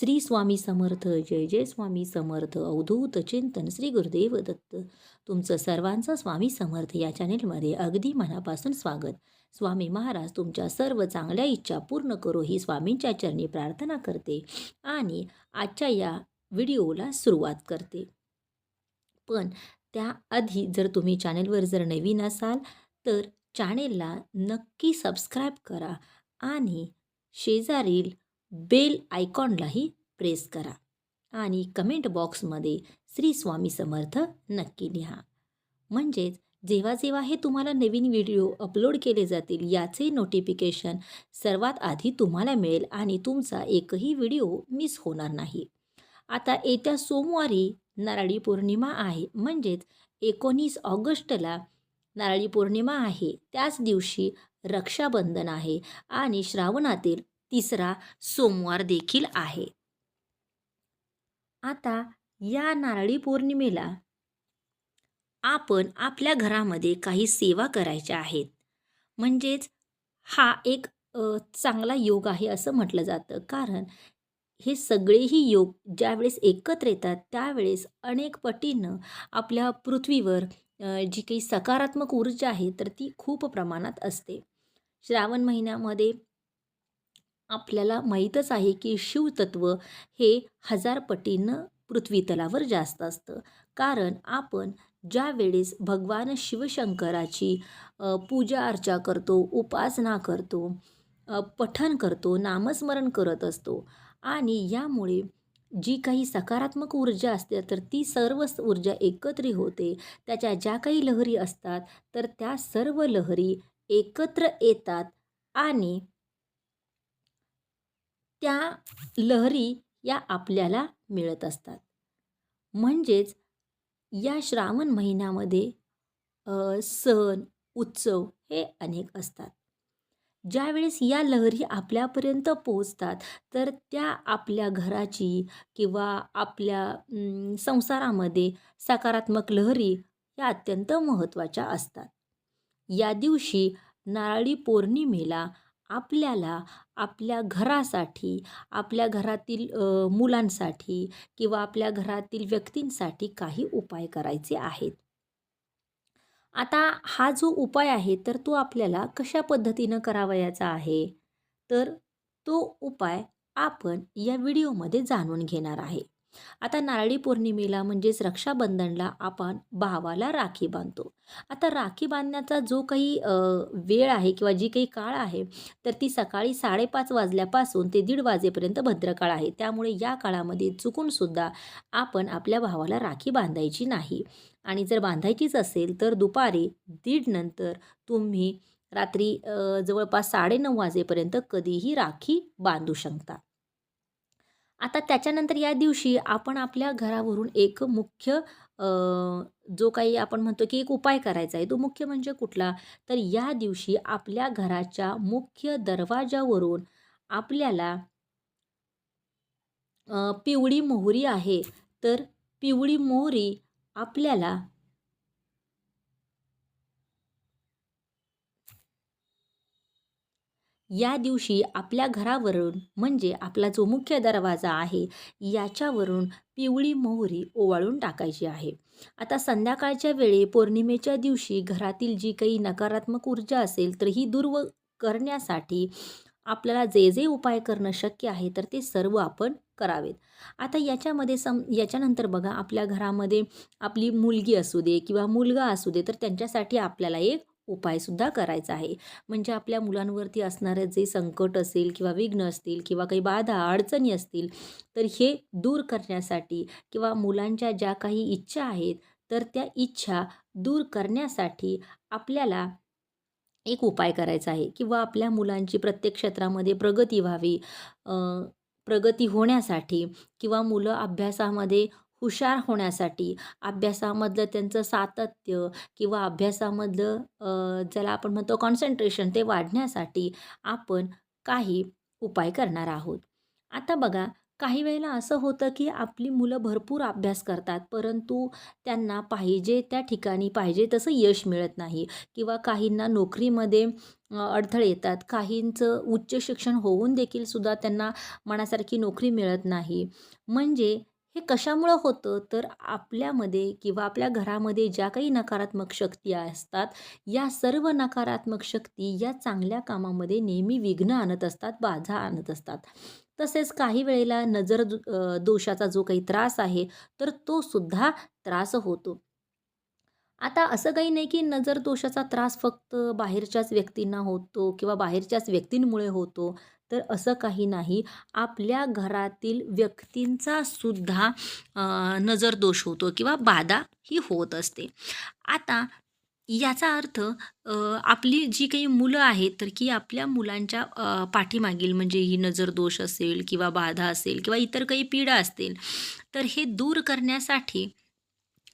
श्री स्वामी समर्थ जय जय स्वामी समर्थ अवधूत चिंतन श्री गुरुदेव दत्त. तुमचं सर्वांचं स्वामी समर्थ या चॅनेलमध्ये अगदी मनापासून स्वागत. स्वामी महाराज तुमच्या सर्व चांगल्या इच्छा पूर्ण करो ही स्वामींच्या चरणी प्रार्थना करते आणि आजच्या या व्हिडिओला सुरुवात करते. पण त्याआधी जर तुम्ही चॅनेलवर जर नवीन असाल तर चॅनेलला नक्की सबस्क्राईब करा आणि शेजारील बेल आयकॉनलाही प्रेस करा आणि कमेंट बॉक्समध्ये श्री स्वामी समर्थ नक्की लिहा. म्हणजेच जेव्हा जेव्हा हे तुम्हाला नवीन व्हिडिओ अपलोड केले जातील याचे नोटिफिकेशन सर्वात आधी तुम्हाला मिळेल आणि तुमचा एकही व्हिडिओ मिस होणार नाही. आता येत्या सोमवारी नारळी पौर्णिमा आहे म्हणजेच एकोणीस ऑगस्टला नारळी पौर्णिमा आहे. त्याच दिवशी रक्षाबंधन आहे आणि श्रावणातील तिसरा सोमवार देखील आहे. आता या नारळी पौर्णिमेला आपण आपल्या घरामध्ये काही सेवा करायच्या आहेत. म्हणजेच हा एक चांगला योग आहे असं म्हटलं जातं. कारण हे सगळेही योग ज्यावेळेस एकत्र येतात त्यावेळेस अनेक पटीनं आपल्या पृथ्वीवर जी काही सकारात्मक ऊर्जा आहे तर ती खूप प्रमाणात असते. श्रावण महिन्यामध्ये आपल्याला माहीतच आहे की शिवतत्व हे हजार पटीनं जास्त असतं. कारण आपण ज्या वेळेस भगवान शिवशंकराची पूजा अर्चा करतो उपासना करतो पठन पठण करतो नामस्मरण करत असतो आणि यामुळे जी काही सकारात्मक ऊर्जा असते तर ती सर्व ऊर्जा एकत्रित होते. त्याच्या ज्या काही लहरी असतात तर त्या सर्व लहरी एकत्र येतात आणि त्या लहरी या आपल्याला मिळत असतात. म्हणजेच या श्रावण महिन्यामध्ये सण उत्सव हे अनेक असतात. ज्यावेळेस या लहरी आपल्यापर्यंत पोचतात तर त्या आपल्या घराची किंवा आपल्या संसारामध्ये सकारात्मक लहरी या अत्यंत महत्त्वाच्या असतात. या दिवशी नारळी पौर्णिमेला आपल्याला आपल्या घरासाठी आपल्या घरातील मुलांसाठी किंवा आपल्या घरातील व्यक्तींसाठी काही उपाय करायचे आहेत. आता हा जो उपाय आहे तर तो आपल्याला कशा पद्धतीनं करावयाचा आहे? तर तो उपाय आपण या व्हिडिओमध्ये जाणून घेणार आहे. आता नारळी पौर्णिमेला म्हणजेच रक्षाबंधनला आपण भावाला राखी बांधतो. आता राखी बांधण्याचा जो काही वेळ आहे किंवा जी काही काळ आहे तर ती सकाळी साडेपाच वाजल्यापासून ते दीड वाजेपर्यंत भद्रकाळ आहे. त्यामुळे या काळामध्ये चुकूनसुद्धा आपण आपल्या भावाला राखी बांधायची नाही. आणि जर बांधायचीच असेल तर दुपारी दीड नंतर तुम्ही रात्री जवळपास जवळपास साडेनऊ वाजेपर्यंत कधीही राखी बांधू शकता. आता त्याच्यानंतर या दिवशी आपण आपल्या घरावरून एक मुख्य जो काही आपण म्हणतो की एक उपाय करायचा आहे तो मुख्य म्हणजे कुठला? तर या दिवशी आपल्या घराच्या मुख्य दरवाजावरून आपल्याला पिवळी मोहरी आहे. तर पिवळी मोहरी आपल्याला या दिवशी आपल्या घरावरून म्हणजे आपला जो मुख्य दरवाजा आहे याच्यावरून पिवळी मोहरी ओवाळून टाकायची आहे. आता संध्याकाळच्या वेळी पौर्णिमेच्या दिवशी घरातील जी काही नकारात्मक ऊर्जा असेल तर ही दूर करण्यासाठी आपल्याला जे जे उपाय करणं शक्य आहे तर ते सर्व आपण करावेत. आता याच्यामध्ये सम याच्यानंतर बघा आपल्या घरामध्ये आपली मुलगी असू दे किंवा मुलगा असू दे तर त्यांच्यासाठी आपल्याला एक उपायसुद्धा करायचा आहे. म्हणजे आपल्या मुलांवरती असणारे जे संकट असेल किंवा विघ्न असतील किंवा काही बाधा अडचणी असतील तर हे दूर करण्यासाठी किंवा मुलांच्या ज्या काही इच्छा आहेत तर त्या इच्छा दूर करण्यासाठी आपल्याला एक उपाय करायचा आहे. किंवा आपल्या मुलांची प्रत्येक क्षेत्रामध्ये प्रगती व्हावी प्रगती होण्यासाठी किंवा मुलं अभ्यासामध्ये हुशार होण्यासाठी अभ्यासामधलं त्यांचं सातत्य किंवा अभ्यासामधलं ज्याला आपण म्हणतो कॉन्सन्ट्रेशन ते वाढण्यासाठी आपण काही उपाय करणार आहोत. आता बघा काही वेळेला असं होतं की आपली मुलं भरपूर अभ्यास करतात परंतु त्यांना पाहिजे त्या ठिकाणी पाहिजे तसं यश मिळत नाही किंवा काहींना नोकरीमध्ये अडथळे येतात. काहींचं उच्च शिक्षण होऊन देखील सुद्धा त्यांना मनासारखी नोकरी मिळत नाही. म्हणजे हे कशामुळं होतं? तर आपल्यामध्ये किंवा आपल्या घरामध्ये ज्या काही नकारात्मक शक्ती असतात या सर्व नकारात्मक शक्ती या चांगल्या कामामध्ये नेहमी विघ्न आणत असतात बाधा आणत असतात. तसेच काही वेळेला नजर दोषाचा जो काही त्रास आहे तर तो सुद्धा त्रास होतो. आता असं काही नाही की नजर दोषाचा त्रास फक्त बाहेरच्याच व्यक्तींना होतो किंवा बाहेरच्याच व्यक्तींमुळे होतो. तर असं काही नाही. आपल्या घरातील व्यक्तींचा सुद्धा नजरदोष होतो किंवा बाधा ही होत असते. आता याचा अर्थ आपली जी काही मुलं आहेत तर की आपल्या मुलांच्या पाठीमागील म्हणजे ही नजर दोष असेल किंवा बाधा असेल किंवा इतर काही पीडा असतील तर हे दूर करण्यासाठी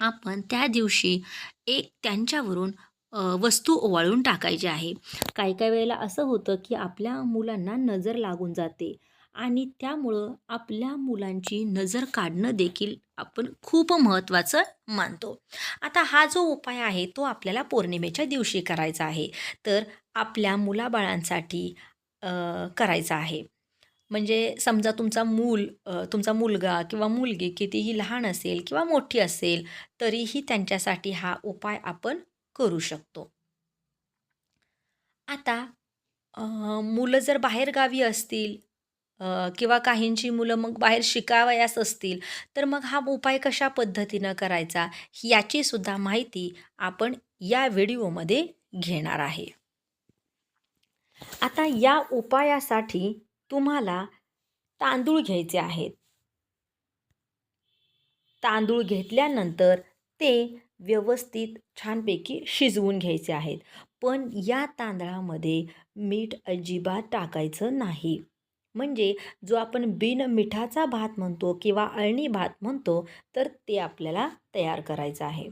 आपण त्या दिवशी एक त्यांच्यावरून वस्तू ओवाळून टाकायची आहे. काही काही वेळेला असं होतं की आपल्या मुलांना नजर लागून जाते आणि त्यामुळं आपल्या मुलांची नजर काढणं देखील आपण खूप महत्त्वाचं मानतो. आता हा जो उपाय आहे तो आपल्याला पौर्णिमेच्या दिवशी करायचा आहे. तर आपल्या मुलाबाळांसाठी करायचा आहे. म्हणजे समजा तुमचा मूल तुमचा मुलगा किंवा मुलगी कितीही लहान असेल किंवा मोठी असेल तरीही त्यांच्यासाठी हा उपाय आपण करू शकतो. आता मुलं जर बाहेरगावी असतील किंवा काहींची मुलं मग बाहेर शिकावयास असतील तर मग हा उपाय कशा पद्धतीनं करायचा याची सुद्धा माहिती आपण या व्हिडिओमध्ये घेणार आहे. आता या उपायासाठी तुम्हाला तांदूळ घ्यायचे आहेत. तांदूळ घेतल्यानंतर ते व्यवस्थित छानपैकी शिजवून घ्यायचे आहेत. पण या तांदळामध्ये मीठ अजिबात टाकायचं नाही. म्हणजे जो आपण बिन मिठाचा भात म्हणतो किंवा अळणी भात म्हणतो तर ते आपल्याला तयार करायचं आहे.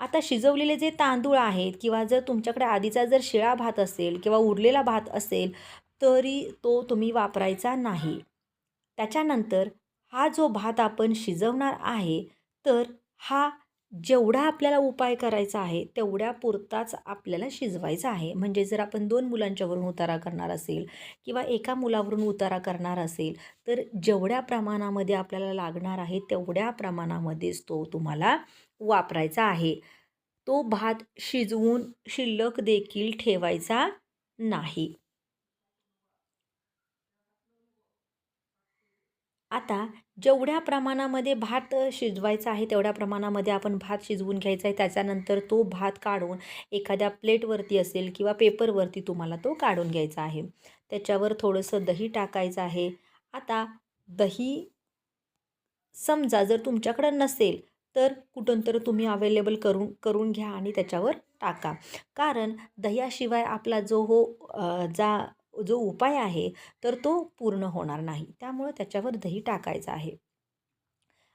आता शिजवलेले जे तांदूळ आहेत किंवा जर तुमच्याकडे आधीचा जर शिळा भात असेल किंवा उरलेला भात असेल तरी तो तुम्ही वापरायचा नाही. त्याच्यानंतर हा जो भात आपण शिजवणार आहे तर हा जेवढा आपल्याला उपाय करायचा आहे तेवढ्या पुरताच आपल्याला शिजवायचा आहे. म्हणजे जर आपण दोन मुलांच्यावरून उतारा करणार असेल किंवा एका मुलावरून उतारा करणार असेल तर जेवढ्या प्रमाणामध्ये आपल्याला लागणार आहे तेवढ्या प्रमाणामध्येच तो तुम्हाला वापरायचा आहे. तो भात शिजवून शिल्लक देखील ठेवायचा नाही. आता जेवढ्या प्रमाणामध्ये भात शिजवायचा आहे तेवढ्या प्रमाणामध्ये आपण भात शिजवून घ्यायचा आहे. त्याच्यानंतर तो भात काढून एखाद्या प्लेटवरती असेल किंवा पेपरवरती तुम्हाला तो काढून घ्यायचा आहे. त्याच्यावर थोडंसं दही टाकायचं आहे. आता दही समजा जर तुमच्याकडं नसेल तर कुठून तर तुम्ही अवेलेबल करून करून घ्या आणि त्याच्यावर टाका. कारण दह्याशिवाय आपला जो हो जा जो उपाय आहे तर तो पूर्ण होणार नाही. त्यामुळं त्याच्यावर दही टाकायचं आहे.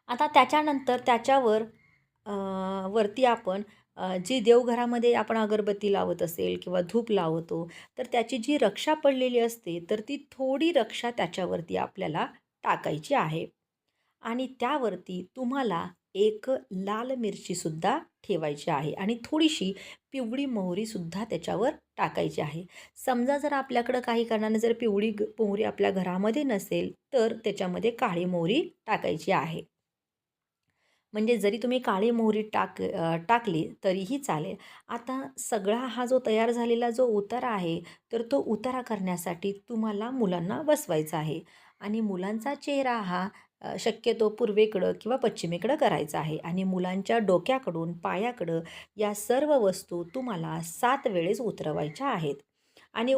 आता त्याच्यानंतर त्याच्यावर वरती आपण जी देवघरामध्ये आपण अगरबत्ती लावत असेल किंवा धूप लावतो तर त्याची जी रक्षा पडलेली असते तर ती थोडी रक्षा त्याच्यावरती आपल्याला टाकायची आहे. आणि त्यावरती तुम्हाला एक लाल मिरचीसुद्धा ठेवायची आहे. आणि थोडीशी पिवळी मोहरीसुद्धा त्याच्यावर टाकायची आहे. समजा जर आपल्याकडं काही कारणाने जर पिवळी मोहरी आपल्या घरामध्ये नसेल तर त्याच्यामध्ये काळी मोहरी टाकायची आहे. म्हणजे जरी तुम्ही काळी मोहरी टाक टाकली तरीही चालेल. आता सगळा हा जो तयार झालेला जो उतारा आहे तर तो उतारा करण्यासाठी तुम्हाला मुलांना बसवायचा आहे. आणि मुलांचा चेहरा हा शक्यतो पूर्वेकडं किंवा पश्चिमेकडं करायचं आहे. आणि मुलांच्या डोक्याकडून पायाकडं या सर्व वस्तू तुम्हाला सात वेळेस उतरवायच्या आहेत. आणि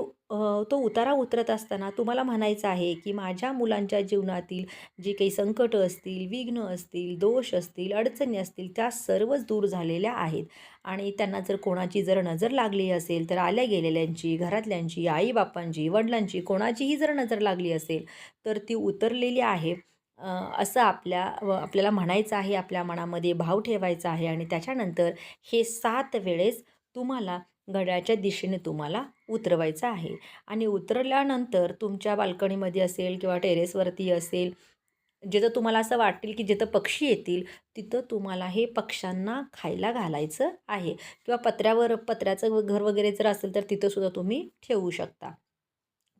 तो उतारा उतरत असताना तुम्हाला म्हणायचं आहे की माझ्या मुलांच्या जीवनातील जी काही संकटं असतील विघ्न असतील दोष असतील अडचणी असतील त्या सर्वच दूर झालेल्या आहेत. आणि त्यांना जर कोणाची जर नजर लागली असेल तर आल्या गेलेल्यांची घरातल्यांची आईबापांची वडिलांची कोणाचीही जर नजर लागली असेल तर ती उतरलेली आहे. असं आपल्या व आपल्याला म्हणायचं आहे आपल्या मनामध्ये भाव ठेवायचा आहे आणि त्याच्यानंतर हे सात वेळेस तुम्हाला घड्याळाच्या दिशेने तुम्हाला उतरवायचं आहे. आणि उतरल्यानंतर तुमच्या बाल्कनीमध्ये असेल किंवा टेरेसवरती असेल जिथं तुम्हाला असं वाटेल की जिथं पक्षी येतील तिथं तुम्हाला हे पक्ष्यांना खायला घालायचं आहे. किंवा पत्र्यावर पत्र्याचं घर वगैरे जर असेल तर तिथंसुद्धा तुम्ही ठेवू शकता.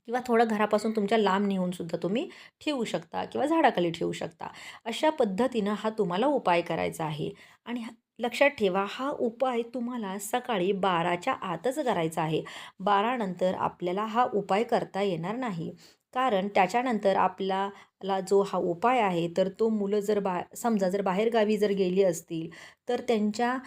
किंवा थोडं घरापासून तुमच्या लांब नेऊन सुद्धा तुम्ही ठेवू शकता किंवा झाडाखाली ठेवू शकता. अशा पद्धतीनं हा तुम्हाला उपाय करायचा आहे. आणि लक्षात ठेवा हा उपाय तुम्हाला सकाळी बाराच्या आतच करायचा आहे. बारानंतर आपल्याला हा उपाय करता येणार नाही. कारण त्याच्यानंतर आपल्याला जो हा उपाय आहे तर तो मुलं जर बा समजा जर बाहेरगावी जर गेली असतील तर त्यांच्या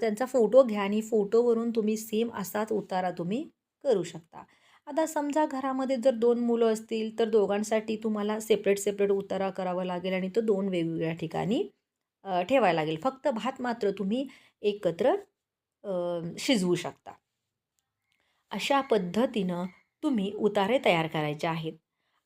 त्यांचा फोटो घ्या आणि फोटोवरून तुम्ही सेम असाच उतारा तुम्ही करू शकता. आता समजा घरामध्ये जर दोन मुलं असतील तर दोघांसाठी तुम्हाला सेपरेट सेपरेट उतारा करावा लागेल आणि तो दोन वेगवेगळ्या ठिकाणी ठेवायला लागेल. फक्त भात मात्र तुम्ही एकत्र एक शिजवू शकता. अशा पद्धतीनं तुम्ही उतारे तयार करायचे आहेत.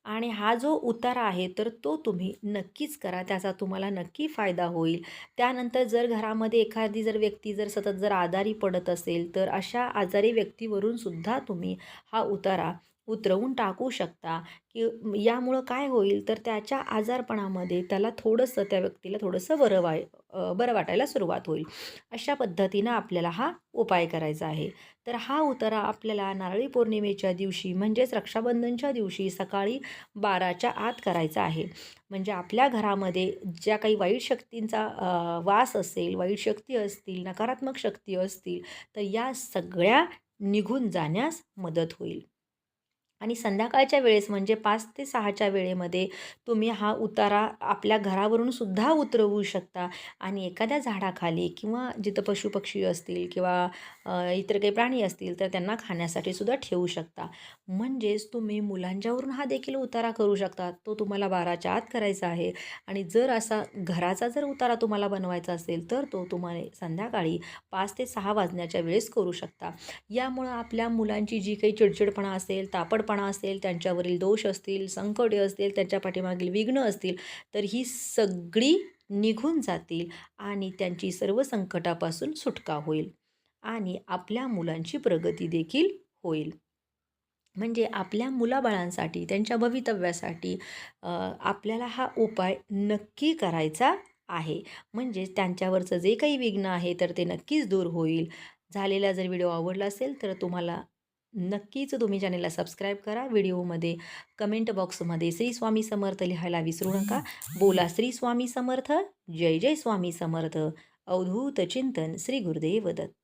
आणि हा जो उतारा आहे तर तो तुम्ही नक्कीच करा. त्याचा तुम्हाला नक्की फायदा होईल. त्यानंतर जर घरामध्ये एखादी जर व्यक्ती जर सतत जर आजारी पडत असेल तर अशा आजारी व्यक्तीवरून सुद्धा तुम्ही हा उतारा उतरवून टाकू शकता की यामुळं काय होईल? तर त्याच्या आजारपणामध्ये त्याला थोडंसं त्या व्यक्तीला थोडंसं बरं वाय बरं वाटायला सुरुवात होईल. अशा पद्धतीनं आपल्याला हा उपाय करायचा आहे. तर हा उतारा आपल्याला नारळी पौर्णिमेच्या दिवशी म्हणजेच रक्षाबंधनच्या दिवशी सकाळी बाराच्या आत करायचा आहे. म्हणजे आपल्या घरामध्ये ज्या काही वाईट शक्तींचा वास असेल वाईट शक्ती असतील नकारात्मक शक्ती असतील तर या सगळ्या निघून जाण्यास मदत होईल. आणि संध्याकाळच्या वेळेस म्हणजे पाच ते सहाच्या वेळेमध्ये तुम्ही हा उतारा आपल्या घरावरून सुद्धा उतरवू शकता. आणि एखाद्या झाडाखाली किंवा जिथं पशुपक्षी असतील किंवा इतर काही प्राणी असतील तर त्यांना खाण्यासाठी सुद्धा ठेवू शकता. म्हणजेच तुम्ही मुलांच्यावरून हा देखील उतारा करू शकता. तो तुम्हाला बाराच्या आत करायचा आहे. आणि जर असा घराचा जर उतारा तुम्हाला बनवायचा असेल तर तो तुम्हाला संध्याकाळी पाच ते सहा वाजण्याच्या वेळेस करू शकता. यामुळं आपल्या मुलांची जी काही चिडचिडपणा असेल तापड तापडपणा असेल त्यांच्यावरील दोष असतील संकटे असतील त्यांच्या पाठीमागील विघ्न असतील तर ही सगळी निघून जातील आणि त्यांची सर्व संकटापासून सुटका होईल आणि आपल्या मुलांची प्रगती देखील होईल. म्हणजे आपल्या मुलाबाळांसाठी त्यांच्या भवितव्यासाठी आपल्याला हा उपाय नक्की करायचा आहे. म्हणजेच त्यांच्यावरचं जे काही विघ्न आहे तर ते नक्कीच दूर होईल. झालेला जर व्हिडिओ आवडला असेल तर तुम्हाला नक्कीच तुम्ही चॅनेलला सबस्क्राईब करा. व्हिडिओमध्ये कमेंट बॉक्समध्ये श्री स्वामी समर्थ लिहायला विसरू नका. बोला श्री स्वामी समर्थ. जय जय स्वामी समर्थ. अवधूत चिंतन श्री गुरुदेव दत्त.